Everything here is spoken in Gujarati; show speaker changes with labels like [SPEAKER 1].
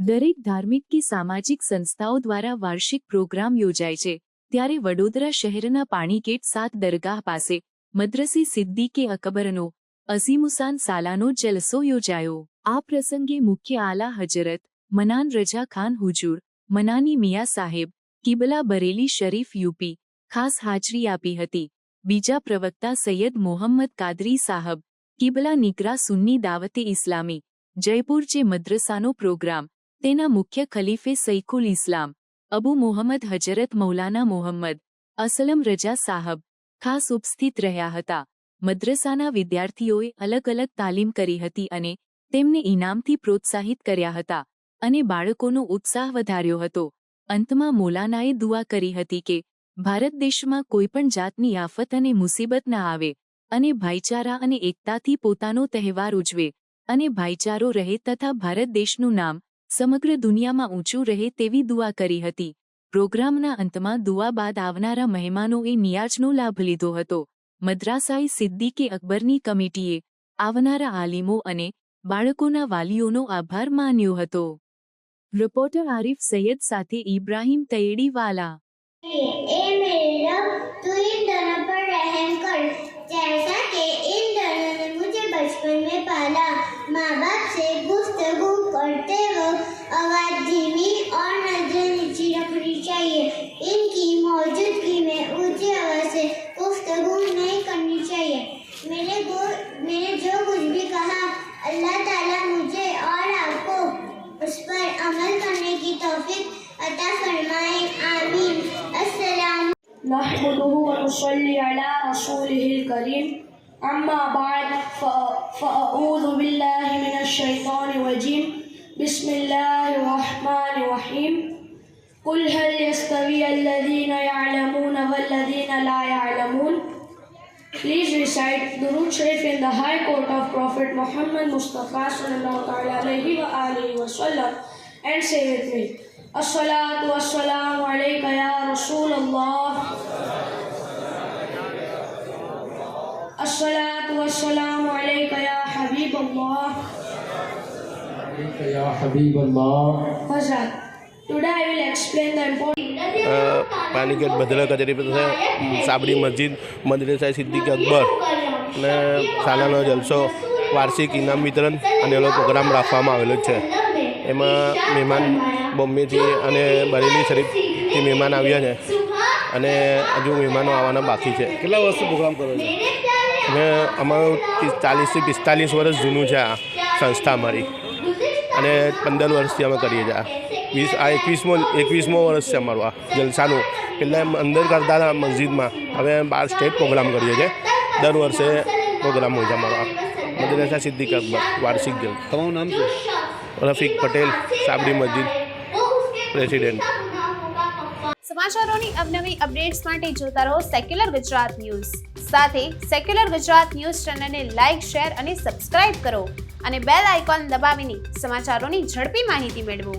[SPEAKER 1] દરેક ધાર્મિક કે સામાજિક સંસ્થાઓ દ્વારા વાર્ષિક પ્રોગ્રામ યોજાય છે. ત્યારે વડોદરા શહેરના પાણીગેટ સાત દરગાહ પાસે મદ્રસી સિદ્દીકે અકબરનો, અઝીમુસાન સાલાનો જલસો યોજાયો. આ પ્રસંગે મુખ્ય આલા હજરત મનાન રજા ખાન હુજુર, મનાની મિયા સાહેબ, કિબલા બરેલી શરીફ યુપી, ખાસ હાજરી આપી હતી. બીજા પ્રવક્તા સૈયદ મોહમ્મદ કાદરી સાહબ, કિબલા નિગરા સુન્ની દાવતે ઇસ્લામી, જયપુર જે મદ્રસાનો પ્રોગ્રામ તેના મુખ્ય ખલીફે સૈકુલ ઇસ્લામ, અબુ મોહમ્મદ હજરત મૌલાના મોહમ્મદ, અસલમ રજા સાહબ, ખાસ ઉપસ્થિત રહ્યા હતા. મદ્રસાના વિદ્યાર્થીઓએ અલગ અલગ તાલીમ કરી હતી અને તેમને ઇનામથી પ્રોત્સાહિત કર્યા હતા અને બાળકોનો ઉત્સાહ વધાર્યો હતો. અંતમાં મૌલાનાએ દુઆ કરી હતી કે, ભારત દેશમાં કોઈપણ જાતની આફત અને મુસીબત ન આવે અને ભાઈચારા અને એકતાથી પોતાનો તહેવાર ઉજવે અને ભાઈચારો રહે તથા ભારત દેશનું નામ સમગ્ર દુનિયામાં ઊંચું રહે તેવી દુઆ કરી હતી પ્રોગ્રામના અંતમાં દુઆ બાદ આવનારા મહેમાનોએ નિયાજનો લાભ લીધો હતો મદ્રાસાઈ સિદ્દીકે અકબરની કમિટીએ આવનારા આલિમો અને બાળકોના વાલીઓનો આભાર માન્યો હતો રિપોર્ટર આરિફ સૈયદ સાથે ઇબ્રાહીમ તૈયડીવાલા
[SPEAKER 2] ए मेरे रब तू इन दोनों पर रहम कर जैसा कि इन दोनों ने मुझे बचपन में पाला माँ बाप से उस पर अमल करने की तौफीक अता फरमाए आमीन अस्सलाम
[SPEAKER 3] نحمده ونصلي على رسوله الكريم أما بعد ف- فأعوذ بالله من الشيطان الرجيم بسم الله الرحمن الرحيم قل هل يستوي الذين يعلمون والذين لا يعلمون Please recite Durud Sharif in the High Court of Prophet Muhammad Mustafa sallallahu alayhi wa alihi wa sallam and say with me As-salatu was-salamu alayka ya Rasulullah As-salatu was-salamu alayka ya Habibullah
[SPEAKER 4] Ya Habib Allah.
[SPEAKER 3] Hazrat
[SPEAKER 5] Panigate ભદ્રા કચેરી પાસે સાબરી મસ્જિદ મદ્રેસા સિદ્દીક અકબર અને સાલાનો જલસો વાર્ષિક ઇનામ વિતરણ અને એનો પ્રોગ્રામ રાખવામાં આવેલો છે. એમાં મહેમાન બોમ્બેથી અને બરેલી શરીફથી મહેમાન આવ્યા છે અને હજુ મહેમાનો આવવાના બાકી છે.
[SPEAKER 6] કેટલા વર્ષથી પ્રોગ્રામ કરો છો?
[SPEAKER 5] અને અમારું ચાલીસથી પિસ્તાલીસ વર્ષ જૂનું છે આ સંસ્થા અમારી. અને પંદર વર્ષથી અમે કરીએ છીએ આ. વીસ આ એકવીસમો એકવીસમો વર્ષ છે અમારું આ જલસાનું. પહેલાં એમ અંદર કરતા હતા મસ્જિદમાં. હવે બાર સ્ટેટ પ્રોગ્રામ કરીએ છીએ. દર વર્ષે પ્રોગ્રામ હોય છે અમારો આ મદ્રેસા સિદ્દીક અકબર વાર્ષિક જલ.
[SPEAKER 6] તમારું નામ શું?
[SPEAKER 5] રફીક પટેલ સાબરી મસ્જિદ પ્રેસિડેન્ટ.
[SPEAKER 7] સમાચારોની અવનવી અપડેટ્સ માટે જોતા રહો સેક્યુલર ગુજરાત ન્યૂઝ. સાથે સેક્યુલર ગુજરાત ન્યૂઝ ચેનલને લાઇક શેર અને સબસ્ક્રાઇબ કરો અને બેલ આઇકોન દબાવીને સમાચારોની ઝડપી માહિતી મેળવો.